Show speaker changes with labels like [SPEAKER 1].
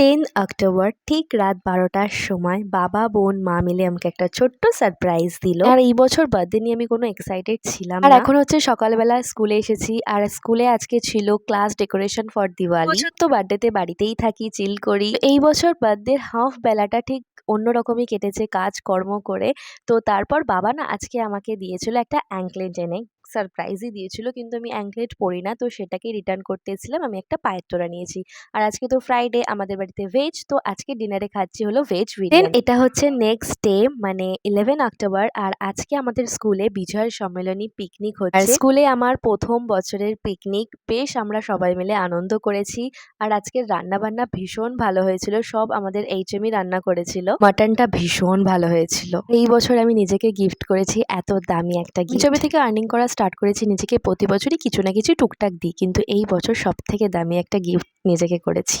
[SPEAKER 1] Ten October ঠিক রাত বারোটার সময় বাবা বোন মা মিলে আমাকে একটা ছোট্ট সারপ্রাইজ দিল। আর এই বছর বার্থডে নিয়ে আমি কোনো এক্সাইটেড ছিলাম আর এখন হচ্ছে সকালবেলা স্কুলে এসেছি আর স্কুলে আজকে ছিল ক্লাস ডেকোরেশন ফর দিওয়ালি তো বার্থডেতে বাড়িতেই থাকি চিল করি। এই বছর বার্থডে হাফ বেলাটা ঠিক অন্যরকমই কেটেছে কাজ কর্ম করে। তো তারপর বাবা না আজকে আমাকে দিয়েছিল একটা অ্যাঙ্কলেট এনে সারপ্রাইজই দিয়েছিল কিন্তু আমি অ্যাঙ্কলেট পরি না তো সেটাকে রিটার্ন করতে এসেছিলাম আমি একটা পায়ের তোরা নিয়েছি। আর আজকে তো ফ্রাইডে আমাদের বাড়িতে ভেজ তো আজকে ডিনারে খাচ্ছি হলো ভেজ বিরিয়ানি। এটা হচ্ছে নেক্সট ডে মানে ইলেভেন অক্টোবর আর আজকে আমাদের স্কুলে বিজয় সম্মেলনী পিকনিক হচ্ছে। স্কুলে আমার প্রথম বছরের পিকনিক বেশ আমরা সবাই মিলে আনন্দ করেছি। আর আজকের রান্না বান্না ভীষণ ভালো হয়েছিল সব আমাদের এইচ এইচএমই রান্না করেছিল। মাটনটা ভীষণ ভালো হয়েছিল। এই বছর আমি নিজেকে গিফট করেছি এত দামি একটা গিফট ছবি থেকে আর্নিং করা স্টার্ট করেছি নিজেকে প্রতি বছরই কিছু না কিছু টুকটাক দিই। কিন্তু এই বছর সব থেকে দামি একটা গিফট নিজেকে করেছি।